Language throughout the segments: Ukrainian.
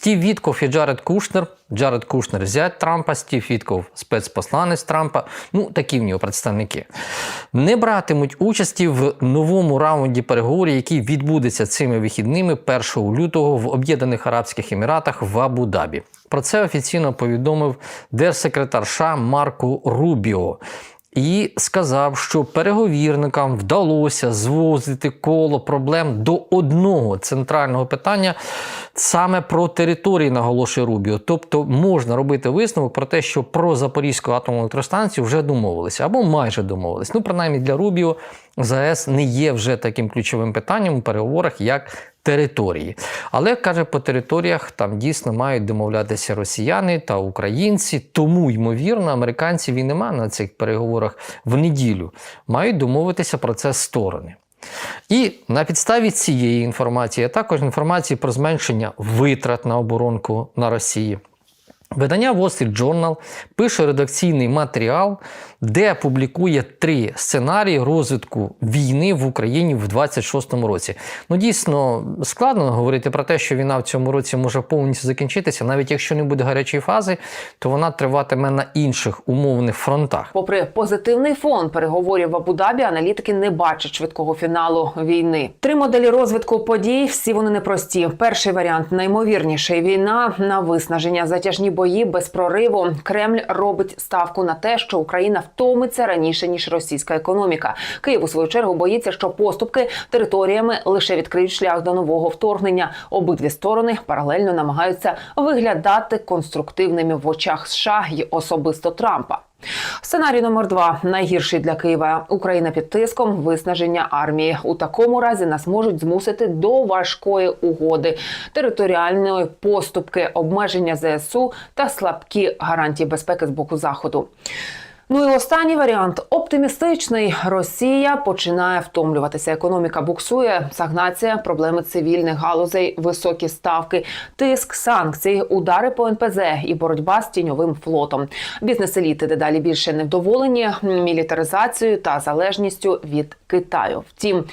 Стів Вітков і Джаред Кушнер. Джаред Кушнер зять Трампа, Стів Вітков спецпосланець Трампа. Ну, такі в нього представники. Не братимуть участі в новому раунді переговорів, який відбудеться цими вихідними 1 лютого в Об'єднаних Арабських Еміратах в Абу-Дабі. Про це офіційно повідомив держсекретар США Марко Рубіо. І сказав, що переговірникам вдалося звозити коло проблем до одного центрального питання саме про території, наголошує Рубіо. Тобто можна робити висновок про те, що про Запорізьку атомну електростанцію вже домовилися або майже домовились. Ну, принаймні для Рубіо ЗАЕС не є вже таким ключовим питанням у переговорах, як території. Але каже, по територіях там дійсно мають домовлятися росіяни та українці. Тому, ймовірно, американців і нема на цих переговорах в неділю. Мають домовитися про це сторони. І на підставі цієї інформації, а також інформації про зменшення витрат на оборонку на Росії. Видання Wall Street Journal пише редакційний матеріал, де публікує три сценарії розвитку війни в Україні в 26-му році. Ну дійсно складно говорити про те, що війна в цьому році може повністю закінчитися, навіть якщо не буде гарячої фази, то вона триватиме на інших умовних фронтах. Попри позитивний фон переговорів в Абу-Дабі, аналітики не бачать швидкого фіналу війни. Три моделі розвитку подій всі вони непрості. Перший варіант наймовірніший війна на виснаження, затяжні бої без прориву. Кремль робить ставку на те, що Україна втомиться раніше ніж російська економіка. Київ у свою чергу боїться, що поступки територіями лише відкриють шлях до нового вторгнення. Обидві сторони паралельно намагаються виглядати конструктивними в очах США й особисто Трампа. Сценарій номер два найгірший для Києва. Україна під тиском виснаження армії. У такому разі нас можуть змусити до важкої угоди, територіальної поступки, обмеження ЗСУ та слабкі гарантії безпеки з боку заходу. Ну і останній варіант оптимістичний. Росія починає втомлюватися. Економіка буксує, сагнація, проблеми цивільних галузей, високі ставки, тиск, санкції, удари по НПЗ і боротьба з тіньовим флотом. Бізнес-еліти дедалі більше невдоволені мілітаризацією та залежністю від Китаю. Втім.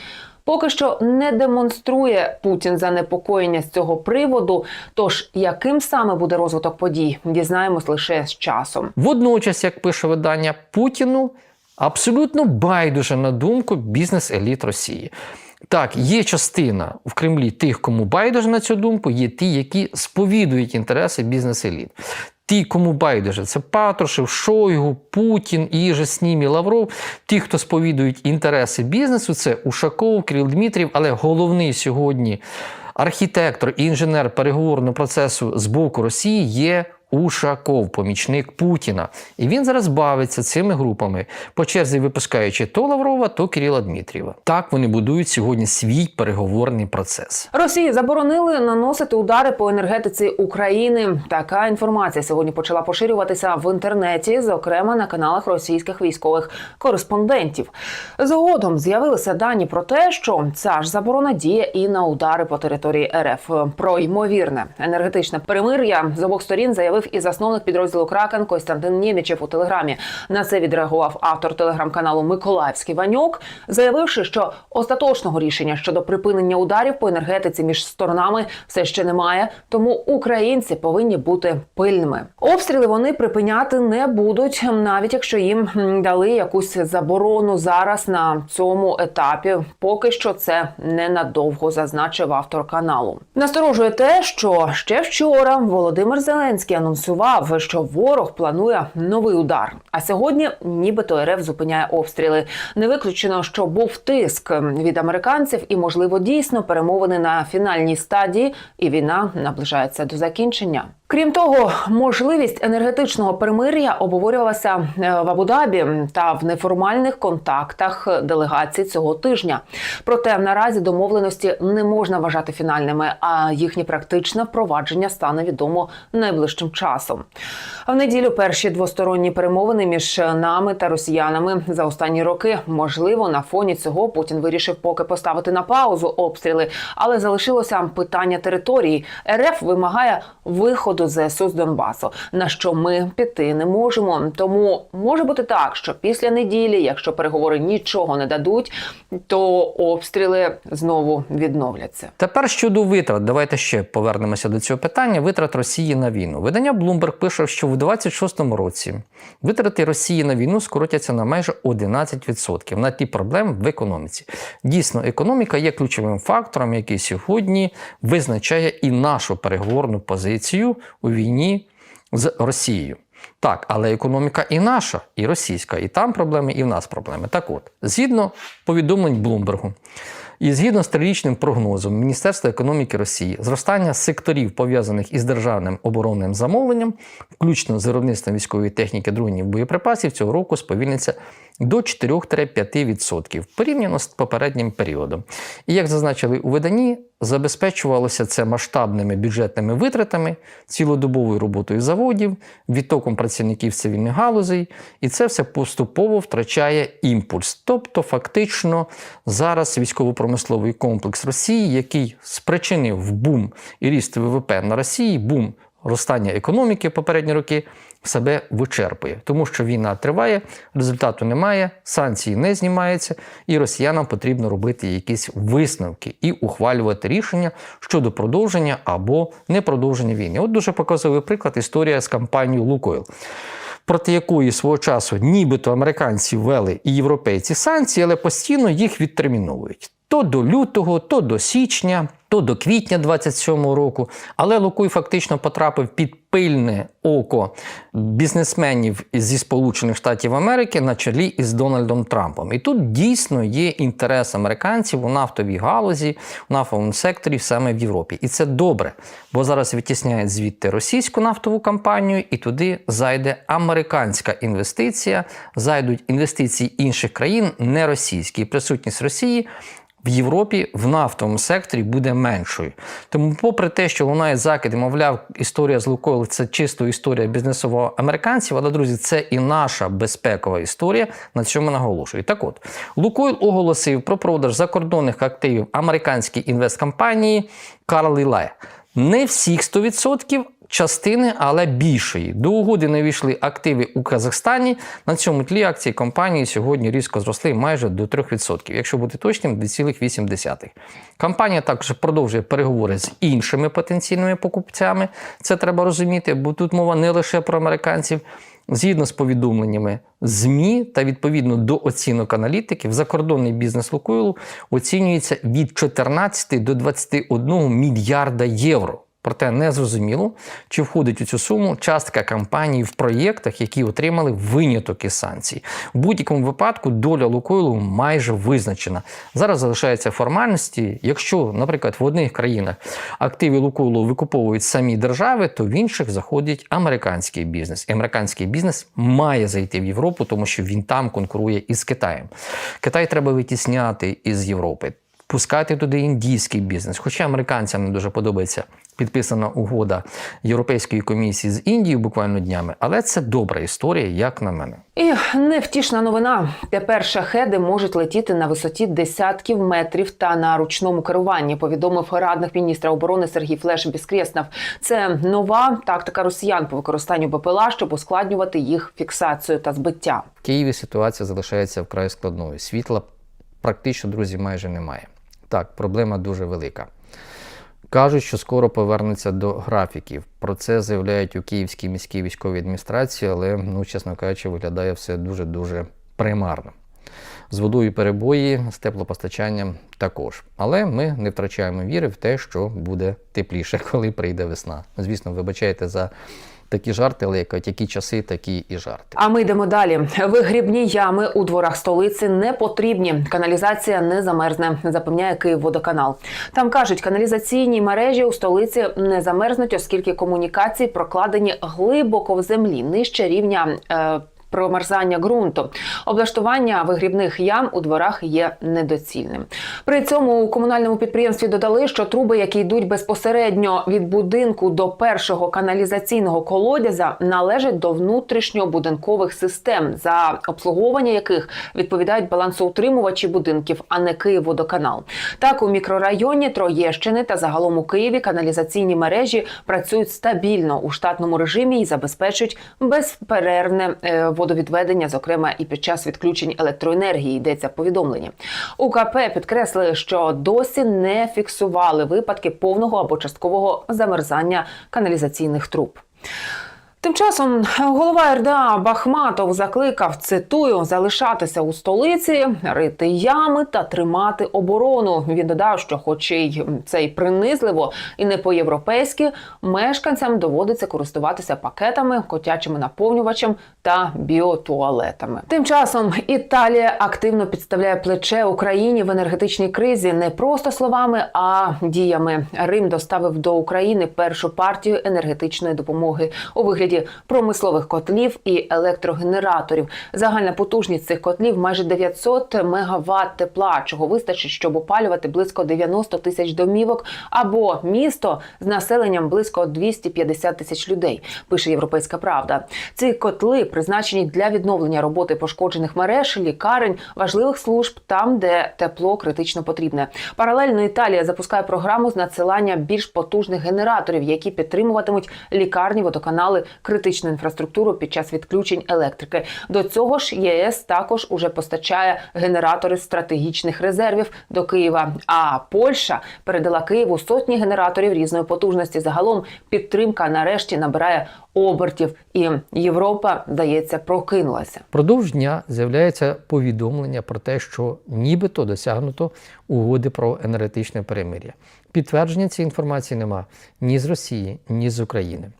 Поки що не демонструє Путін занепокоєння з цього приводу. Тож яким саме буде розвиток подій, дізнаємось лише з часом. Водночас, як пише видання Путіну, абсолютно байдуже на думку бізнес-еліт Росії. Так, є частина в Кремлі тих, кому байдуже на цю думку, є ті, які сповідують інтереси бізнес-еліт. Ті, кому байдуже, це Патрушев, Шойгу, Путін, і же з ними Лавров. Ті, хто сповідують інтереси бізнесу, це Ушаков, Кирил Дмитрів, але головний сьогодні архітектор і інженер переговорного процесу з боку Росії є Ушаков, помічник Путіна. І він зараз бавиться цими групами, по черзі випускаючи то Лаврова, то Кирила Дмитрієва. Так вони будують сьогодні свій переговорний процес. Росії заборонили наносити удари по енергетиці України. Така інформація сьогодні почала поширюватися в інтернеті, зокрема на каналах російських військових кореспондентів. Згодом з'явилися дані про те, що ця ж заборона діє і на удари по території РФ. Про ймовірне енергетичне перемир'я з обох сторін заявив і засновник підрозділу Кракен Костянтин Нємічев у телеграмі. На це відреагував автор телеграм-каналу Миколаївський Ваньок, заявивши, що остаточного рішення щодо припинення ударів по енергетиці між сторонами все ще немає. Тому українці повинні бути пильними. Обстріли вони припиняти не будуть, навіть якщо їм дали якусь заборону зараз на цьому етапі. Поки що це ненадовго, зазначив автор каналу. Насторожує те, що ще вчора Володимир Зеленський анонсував, що ворог планує новий удар. А сьогодні, нібито РФ зупиняє обстріли. Не виключено, що був тиск від американців, і можливо дійсно перемовини на фінальній стадії, і війна наближається до закінчення. Крім того, можливість енергетичного перемир'я обговорювалася е, в Абу-Дабі та в неформальних контактах делегацій цього тижня. Проте наразі домовленості не можна вважати фінальними, а їхнє практичне впровадження стане відомо найближчим. А в неділю перші двосторонні перемовини між нами та росіянами за останні роки. Можливо, на фоні цього Путін вирішив поки поставити на паузу обстріли, але залишилося питання території. РФ вимагає виходу ЗСУ з Донбасу, на що ми піти не можемо. Тому може бути так, що після неділі, якщо переговори нічого не дадуть, то обстріли знову відновляться. Тепер щодо витрат, давайте ще повернемося до цього питання. Витрат Росії на війну. Видання Bloomberg пише, що в 26-му році витрати Росії на війну скоротяться на майже 11% на ті проблеми в економіці. Дійсно, економіка є ключовим фактором, який сьогодні визначає і нашу переговорну позицію у війні з Росією. Так, але економіка і наша, і російська, і там проблеми, і в нас проблеми. Так от, згідно повідомлень Блумбергу, і згідно з трирічним прогнозом Міністерства економіки Росії, зростання секторів, пов'язаних із державним оборонним замовленням, включно з виробництвом військової техніки, дронів, боєприпасів, цього року сповільниться до 4-5% порівняно з попереднім періодом. І як зазначили у виданні, забезпечувалося це масштабними бюджетними витратами, цілодобовою роботою заводів, відтоком працівників цивільних галузей, і це все поступово втрачає імпульс. Тобто, фактично, зараз військово-промисловий комплекс Росії, який спричинив бум і ріст ВВП на Росії, бум розстання економіки попередні роки себе вичерпує, тому що війна триває, результату немає, санкції не знімаються, і росіянам потрібно робити якісь висновки і ухвалювати рішення щодо продовження або непродовження війни. От дуже показовий приклад історія з кампанією Лукойл. Проти якої свого часу нібито американці ввели і європейці санкції, але постійно їх відтерміновують. То до лютого, то до січня, то до квітня 27-го року. Але Лукуй фактично потрапив під пильне око бізнесменів зі Сполучених Штатів Америки на чолі із Дональдом Трампом. І тут дійсно є інтерес американців у нафтовій галузі, у нафтовому секторі саме в Європі. І це добре, бо зараз витісняють звідти російську нафтову компанію, і туди зайде американська інвестиція, зайдуть інвестиції інших країн, не російські. Присутність Росії в Європі в нафтовому секторі буде меншою. Тому, попри те, що лунає закиди, мовляв, історія з Лукойл це чисто історія бізнесового американців, але друзі, це і наша безпекова історія. На цьому наголошую. Так от, Лукойл оголосив про продаж закордонних активів американській інвесткомпанії Лай. Не всіх 100%, частини, але більшої. До угоди не війшли активи у Казахстані. На цьому тлі акції компанії сьогодні різко зросли майже до 3%, якщо бути точним, 2,8%. Компанія також продовжує переговори з іншими потенційними покупцями. Це треба розуміти, бо тут мова не лише про американців. Згідно з повідомленнями ЗМІ та відповідно до оцінок аналітиків, закордонний бізнес Лукойлу оцінюється від 14 до 21 мільярда євро. Проте не зрозуміло, чи входить у цю суму частка компаній в проєктах, які отримали виняток із санкцій. В будь-якому випадку доля Лукойлу майже визначена. Зараз залишаються формальності. Якщо, наприклад, в одних країнах активи Лукойлу викуповують самі держави, то в інших заходить американський бізнес. І американський бізнес має зайти в Європу, тому що він там конкурує із Китаєм. Китай треба витісняти із Європи. Пускати туди індійський бізнес, хоча американцям не дуже подобається підписана угода Європейської комісії з Індією буквально днями, але це добра історія, як на мене. І невтішна новина. Тепер шахеди можуть летіти на висоті десятків метрів та на ручному керуванні. Повідомив радник міністра оборони Сергій Флеш Біскреснов. Це нова тактика росіян по використанню БПЛА, щоб ускладнювати їх фіксацію та збиття. В Києві ситуація залишається вкрай складною. Світла практично, друзі, майже немає. Так, проблема дуже велика. Кажуть, що скоро повернуться до графіків. Про це заявляють у Київській міській військовій адміністрації, але, ну, чесно кажучи, виглядає все дуже-дуже примарно. З водою перебої, з теплопостачанням також. Але ми не втрачаємо віри в те, що буде тепліше, коли прийде весна. Звісно, вибачайте за такі жарти, лекають, які часи, такі і жарти. А ми йдемо далі. Вигрібні ями у дворах столиці не потрібні. Каналізація не замерзне, запевняє Київводоканал. Там кажуть, каналізаційні мережі у столиці не замерзнуть, оскільки комунікації прокладені глибоко в землі, нижче рівня. Е, промерзання ґрунту. Облаштування вигрібних ям у дворах є недоцільним. При цьому у комунальному підприємстві додали, що труби, які йдуть безпосередньо від будинку до першого каналізаційного колодязя, належать до внутрішньобудинкових систем, за обслуговування яких відповідають балансоутримувачі будинків, а не Київводоканал. Так у мікрорайоні Троєщини та загалом у Києві каналізаційні мережі працюють стабільно у штатному режимі і забезпечують безперервне е, водовідведення, зокрема і під час відключень електроенергії. Йдеться в повідомленні. УКП підкреслили, що досі не фіксували випадки повного або часткового замерзання каналізаційних труб. Тим часом голова РДА Бахматов закликав цитую залишатися у столиці, рити ями та тримати оборону. Він додав, що, хоч і це й принизливо і не по-європейськи, мешканцям доводиться користуватися пакетами, котячими наповнювачем та біотуалетами. Тим часом Італія активно підставляє плече Україні в енергетичній кризі не просто словами, а діями. Рим доставив до України першу партію енергетичної допомоги у вигляді промислових котлів і електрогенераторів. Загальна потужність цих котлів майже 900 мегаватт тепла, чого вистачить, щоб опалювати близько 90 тисяч домівок або місто з населенням близько 250 тисяч людей. Пише Європейська Правда. Ці котли призначені для відновлення роботи пошкоджених мереж, лікарень, важливих служб там, де тепло критично потрібне. Паралельно Італія запускає програму з надсилання більш потужних генераторів, які підтримуватимуть лікарні, водоканали, критичну інфраструктуру під час відключень електрики. До цього ж ЄС також уже постачає генератори стратегічних резервів до Києва. А Польща передала Києву сотні генераторів різної потужності. Загалом підтримка нарешті набирає обертів, і Європа здається прокинулася. Продовж дня з'являється повідомлення про те, що нібито досягнуто угоди про енергетичне перемир'я. Підтвердження цієї інформації нема ні з Росії, ні з України.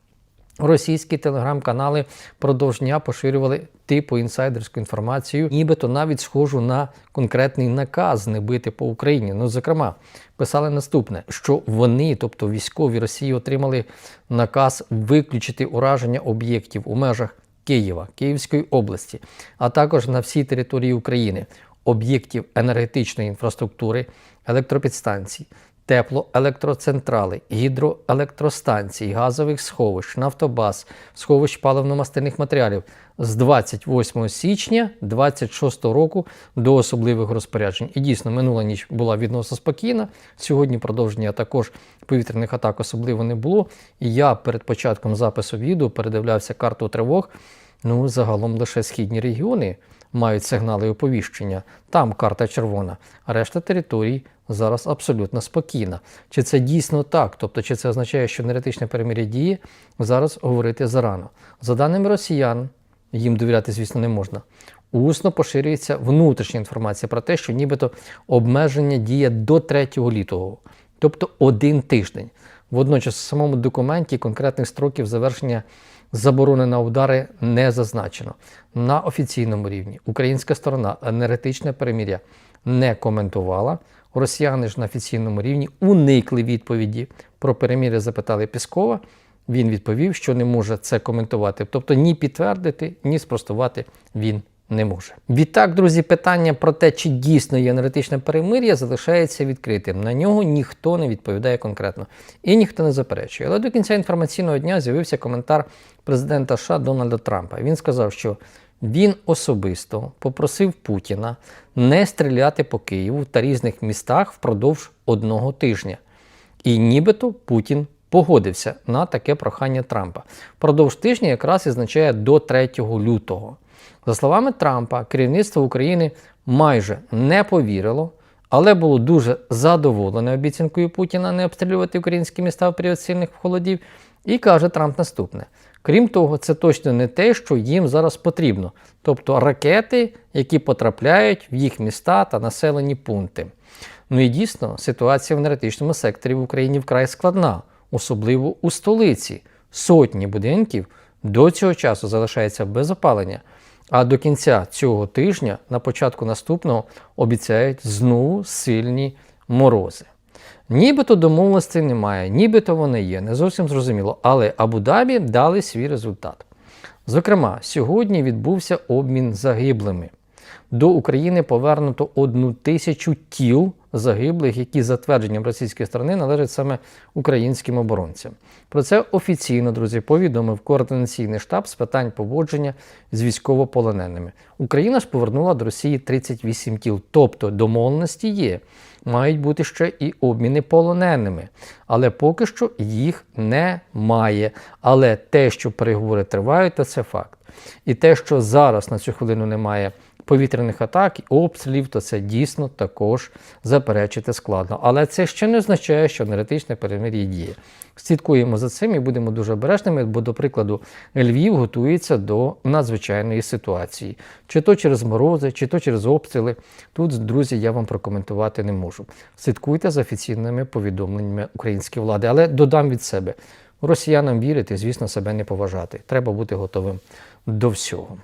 Російські телеграм-канали продовж дня поширювали типу інсайдерську інформацію, нібито навіть схожу на конкретний наказ не бити по Україні. Ну, зокрема, писали наступне: що вони, тобто військові Росії, отримали наказ виключити ураження об'єктів у межах Києва, Київської області, а також на всій території України, об'єктів енергетичної інфраструктури, електропідстанцій, теплоелектроцентрали, гідроелектростанцій, газових сховищ, нафтобаз, сховищ паливно-мастильних матеріалів з 28 січня 26 року до особливих розпоряджень. І дійсно, минула ніч була відносно спокійна. Сьогодні продовження також повітряних атак особливо не було. І я перед початком запису відео передивлявся карту тривог. Ну, загалом лише східні регіони мають сигнали оповіщення. Там карта червона, а решта територій зараз абсолютно спокійна. Чи це дійсно так? Тобто, чи це означає, що енергетичне перемир'я діє, зараз говорити зарано. За даними росіян, їм довіряти, звісно, не можна. Усно поширюється внутрішня інформація про те, що нібито обмеження діє до 3 лютого, тобто один тиждень. Водночас в самому документі конкретних строків завершення заборони на удари не зазначено. На офіційному рівні українська сторона енергетичне переміря не коментувала. Росіяни ж на офіційному рівні уникли відповіді про переміря, запитали Піскова. Він відповів, що не може це коментувати. Тобто ні підтвердити, ні спростувати він не може. Відтак, друзі, питання про те, чи дійсно є енергетичне перемир'я, залишається відкритим. На нього ніхто не відповідає конкретно і ніхто не заперечує. Але до кінця інформаційного дня з'явився коментар президента США Дональда Трампа. Він сказав, що він особисто попросив Путіна не стріляти по Києву та різних містах впродовж одного тижня. І нібито Путін погодився на таке прохання Трампа. Впродовж тижня якраз означає до 3 лютого. За словами Трампа, керівництво України майже не повірило, але було дуже задоволене обіцянкою Путіна не обстрілювати українські міста в період сильних холодів. І каже Трамп наступне: крім того, це точно не те, що їм зараз потрібно, тобто ракети, які потрапляють в їх міста та населені пункти. Ну і дійсно, ситуація в енергетичному секторі в Україні вкрай складна, особливо у столиці. Сотні будинків до цього часу залишаються без опалення. А до кінця цього тижня, на початку наступного, обіцяють знову сильні морози. Нібито домовленостей немає, нібито вони є, не зовсім зрозуміло. Але Абу-Дабі дали свій результат. Зокрема, сьогодні відбувся обмін загиблими. До України повернуто одну тисячу тіл загиблих, які за твердженням російської сторони належать саме українським оборонцям. Про це офіційно, друзі, повідомив координаційний штаб з питань поводження з військовополоненими. Україна ж повернула до Росії 38 тіл, тобто домовленості є. Мають бути ще і обміни полоненими, але поки що їх немає. Але те, що переговори тривають, то це факт. І те, що зараз на цю хвилину немає повітряних атак і обстрілів, то це дійсно також заперечити складно. Але це ще не означає, що енергетичне перемир'я діє. Слідкуємо за цим і будемо дуже обережними, бо, до прикладу, Львів готується до надзвичайної ситуації. Чи то через морози, чи то через обстріли. Тут, друзі, я вам прокоментувати не можу. Слідкуйте за офіційними повідомленнями української влади, але додам від себе. Росіянам вірити, звісно, себе не поважати. Треба бути готовим до всього.